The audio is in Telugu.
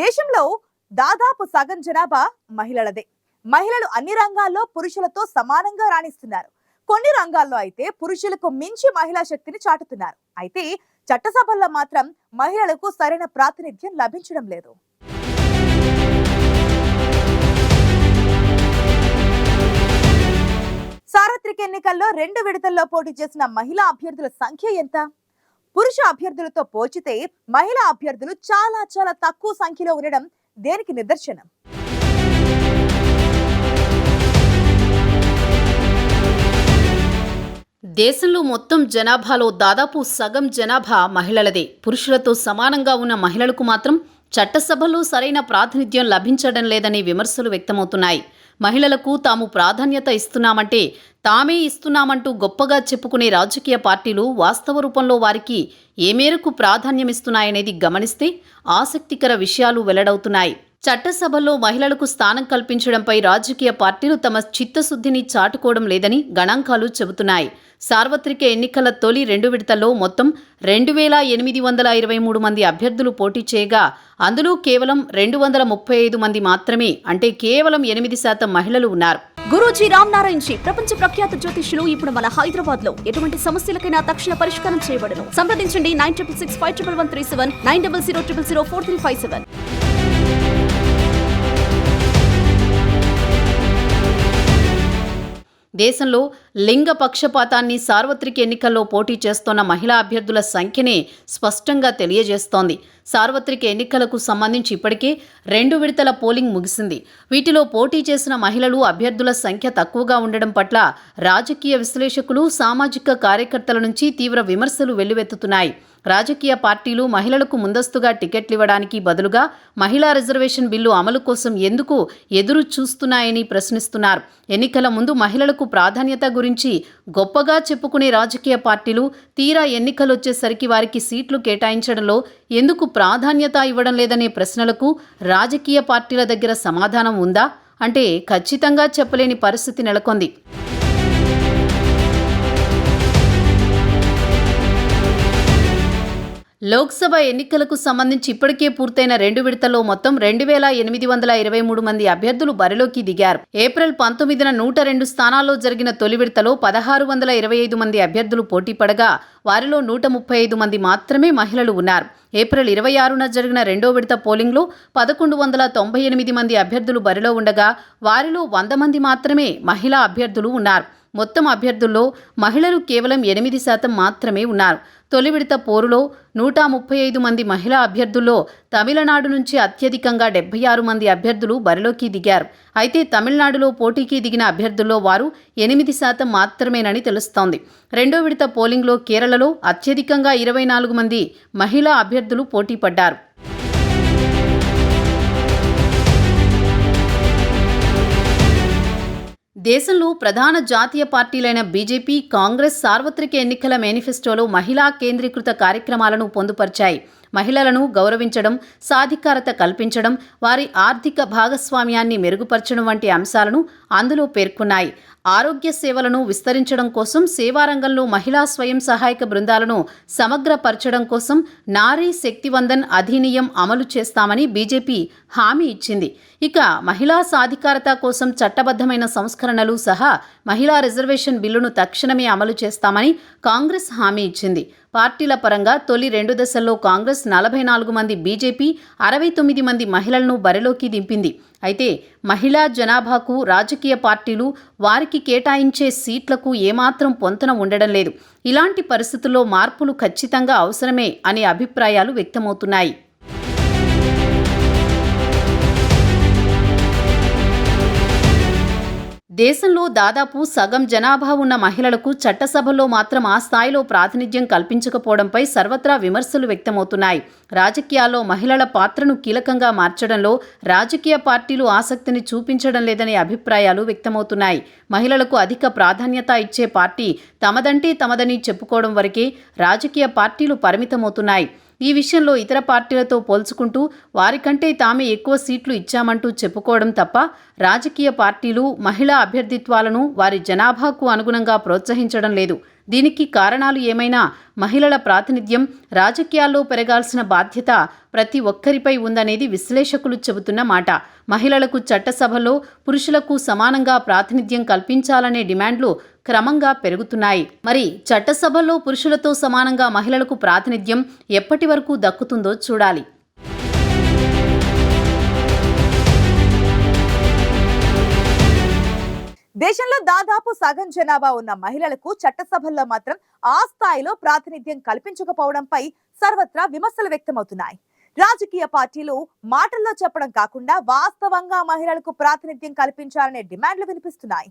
దేశంలో దాదాపు సగం జనాభా మహిళలదే. మహిళలు అన్ని రంగాల్లో పురుషులతో సమానంగా రాణిస్తున్నారు. కొన్ని రంగాల్లో అయితే పురుషులకు మించి మహిళా శక్తిని చాటుతున్నారు. అయితే చట్టసభల్లో మాత్రం మహిళలకు సరైన ప్రాతినిధ్యం లభించడం లేదు. సార్వత్రిక ఎన్నికల్లో రెండు విడతల్లో పోటీ చేసిన మహిళా అభ్యర్థుల సంఖ్య ఎంత? పురుష అభ్యర్థులతో పోల్చితే మహిళా అభ్యర్థులు చాలా చాలా తక్కువ సంఖ్యలో ఉండడం దేనికి నిదర్శనం? దేశంలో మొత్తం జనాభాలో దాదాపు సగం జనాభా మహిళలదే. పురుషులతో సమానంగా ఉన్న మహిళలకు మాత్రం చట్టసభలో సరైన ప్రాతినిధ్యం లభించడం లేదనే విమర్శలు వ్యక్తమవుతున్నాయి. మహిళలకు తాము ప్రాధాన్యత ఇస్తున్నామంటే తామే ఇస్తున్నామంటూ గొప్పగా చెప్పుకునే రాజకీయ పార్టీలు వాస్తవ రూపంలో వారికి ఏ మేరకు ప్రాధాన్యమిస్తున్నాయనేది గమనిస్తే ఆసక్తికర విషయాలు వెల్లడవుతున్నాయి. చట్టసభలో మహిళలకు స్థానం కల్పించడంపై రాజకీయ పార్టీలు తమ చిత్తశుద్ధిని చాటుకోవడం లేదని గణాంకాలు చెబుతున్నాయి. సార్వత్రిక ఎన్నికల తొలి రెండు విడతల్లో మొత్తం రెండు వేల ఎనిమిది వందల ఇరవై మూడు మంది అభ్యర్థులు పోటీ చేయగా అందులో కేవలం రెండు వందల ముప్పై ఐదు మంది మాత్రమే అంటే కేవలం ఎనిమిది శాతం మహిళలు ఉన్నారు. గురూజీ రామ్ నారాయణ్ జీ ప్రపంచ ప్రఖ్యాత జ్యోతిష్యులు ఇప్పుడు మన హైదరాబాద్లో ఎటువంటి సమస్యలకైనా తక్షణ పరిష్కారం చేయబడను. సంప్రదించండి nine triple six five triple one three seven nine double zero triple zero four three five seven. దేశంలో లింగ పక్షపాతాన్ని సార్వత్రిక ఎన్నికల్లో పోటీ చేస్తోన్న మహిళా అభ్యర్థుల సంఖ్యనే స్పష్టంగా తెలియజేస్తోంది. సార్వత్రిక ఎన్నికలకు సంబంధించి ఇప్పటికే రెండు విడతల పోలింగ్ ముగిసింది. వీటిలో పోటీ చేసిన మహిళలు అభ్యర్థుల సంఖ్య తక్కువగా ఉండడం పట్ల రాజకీయ విశ్లేషకులు సామాజిక కార్యకర్తల నుంచి తీవ్ర విమర్శలు వెల్లువెత్తుతున్నాయి. రాజకీయ పార్టీలు మహిళలకు ముందస్తుగా టికెట్లు ఇవ్వడానికి బదులుగా మహిళా రిజర్వేషన్ బిల్లు అమలు కోసం ఎందుకు ఎదురు చూస్తున్నాయని ప్రశ్నిస్తున్నారు. ఎన్నికల ముందు మహిళలకు ప్రాధాన్యత గురించి గొప్పగా చెప్పుకునే రాజకీయ పార్టీలు తీరా ఎన్నికలొచ్చేసరికి వారికి సీట్లు కేటాయించడంలో ఎందుకు ప్రాధాన్యత ఇవ్వడం లేదనే ప్రశ్నలకు రాజకీయ పార్టీల దగ్గర సమాధానం ఉందా? అంటే ఖచ్చితంగా చెప్పలేని పరిస్థితి నెలకొంది. లోక్సభ ఎన్నికలకు సంబంధించి ఇప్పటికే పూర్తయిన రెండు విడతల్లో మొత్తం రెండు వేల ఎనిమిది వందల ఇరవై మూడు మంది అభ్యర్థులు బరిలోకి దిగారు. ఏప్రిల్ పంతొమ్మిదిన నూట రెండు స్థానాల్లో జరిగిన తొలి విడతలో పదహారు వందల ఇరవై ఐదు మంది అభ్యర్థులు పోటీ పడగా వారిలో నూట ముప్పై ఐదు మంది మాత్రమే మహిళలు ఉన్నారు. ఏప్రిల్ ఇరవై ఆరున జరిగిన రెండో విడత పోలింగ్లో పదకొండు వందల తొంభై ఎనిమిది మంది అభ్యర్థులు బరిలో ఉండగా వారిలో వంద మంది మాత్రమే మహిళా అభ్యర్థులు ఉన్నారు. మొత్తం అభ్యర్థుల్లో మహిళలు కేవలం ఎనిమిది శాతం మాత్రమే ఉన్నారు. తొలి విడత పోరులో నూట ముప్పై ఐదు మంది మహిళా అభ్యర్థుల్లో తమిళనాడు నుంచి అత్యధికంగా డెబ్బై ఆరు మంది అభ్యర్థులు బరిలోకి దిగారు. అయితే తమిళనాడులో పోటీకి దిగిన అభ్యర్థుల్లో వారు ఎనిమిది శాతం మాత్రమేనని తెలుస్తోంది. రెండో విడత పోలింగ్లో కేరళలో అత్యధికంగా ఇరవై నాలుగు మంది మహిళా అభ్యర్థులు పోటీ పడ్డారు దేశంలో ప్రధాన జాతీయ పార్టీలైన బీజేపీ కాంగ్రెస్ సార్వత్రిక ఎన్నికల మేనిఫెస్టోలో మహిళా కేంద్రీకృత కార్యక్రమాలను పొందుపరిచాయి. మహిళలను గౌరవించడం సాధికారత కల్పించడం వారి ఆర్థిక భాగస్వామ్యాన్ని మెరుగుపరచడం వంటి అంశాలను అందులో పేర్కొన్నాయి. ఆరోగ్య సేవలను విస్తరించడం కోసం సేవారంగంలో మహిళా స్వయం సహాయక బృందాలను సమగ్రపరచడం కోసం నారీ శక్తివందన్ అధినియం అమలు చేస్తామని బీజేపీ హామీ ఇచ్చింది. ఇక మహిళా సాధికారత కోసం చట్టబద్ధమైన సంస్కరణలు సహా మహిళా రిజర్వేషన్ బిల్లును తక్షణమే అమలు చేస్తామని కాంగ్రెస్ హామీ ఇచ్చింది. పార్టీల పరంగా తొలి రెండు దశల్లో కాంగ్రెస్ నలభై నాలుగు మంది బీజేపీ అరవై తొమ్మిది మంది మహిళలను బరిలోకి దింపింది. అయితే మహిళా జనాభాకు రాజకీయ పార్టీలు వారికి కేటాయించే సీట్లకు ఏమాత్రం పొంతన ఉండడం లేదు. ఇలాంటి పరిస్థితుల్లో మార్పులు ఖచ్చితంగా అవసరమే అనే అభిప్రాయాలు వ్యక్తమవుతున్నాయి. దేశంలో దాదాపు సగం జనాభా ఉన్న మహిళలకు చట్టసభలో మాత్రం ఆ స్థాయిలో ప్రాతినిధ్యం కల్పించకపోవడంపై సర్వత్రా విమర్శలు వ్యక్తమవుతున్నాయి. రాజకీయాల్లో మహిళల పాత్రను కీలకంగా మార్చడంలో రాజకీయ పార్టీలు ఆసక్తిని చూపించడం లేదనే అభిప్రాయాలు వ్యక్తమవుతున్నాయి. మహిళలకు అధిక ప్రాధాన్యత ఇచ్చే పార్టీ తమదంటే తమదని చెప్పుకోవడం వరకే రాజకీయ పార్టీలు పరిమితమవుతున్నాయి. ఈ విషయంలో ఇతర పార్టీలతో పోల్చుకుంటూ వారికంటే తామే ఎక్కువ సీట్లు ఇచ్చామంటూ చెప్పుకోవడం తప్ప రాజకీయ పార్టీలు మహిళా అభ్యర్థిత్వాలను వారి జనాభాకు అనుగుణంగా ప్రోత్సహించడం లేదు. దీనికి కారణాలు ఏమైనా? మహిళల ప్రాతినిధ్యం రాజకీయాల్లో పెరగాల్సిన బాధ్యత ప్రతి ఒక్కరిపై ఉందనేది విశ్లేషకులు చెబుతున్న మాట. మహిళలకు చట్టసభలో పురుషులకు సమానంగా ప్రాతినిధ్యం కల్పించాలనే డిమాండ్లు క్రమంగా పెరుగుతున్నాయి. మరి చట్టసభలో పురుషులతో సమానంగా మహిళలకు ప్రాతినిధ్యం ఎప్పటి వరకు దక్కుతుందో చూడాలి. దేశంలో దాదాపు సగం జనాభా ఉన్న మహిళలకు చట్టసభల్లో మాత్రం ఆ స్థాయిలో ప్రాతినిధ్యం కల్పించకపోవడంపై సర్వత్రా విమర్శలు వ్యక్తమవుతున్నాయి. రాజకీయ పార్టీలు మాటల్లో చెప్పడం కాకుండా వాస్తవంగా మహిళలకు ప్రాతినిధ్యం కల్పించాలనే డిమాండ్లు వినిపిస్తున్నాయి.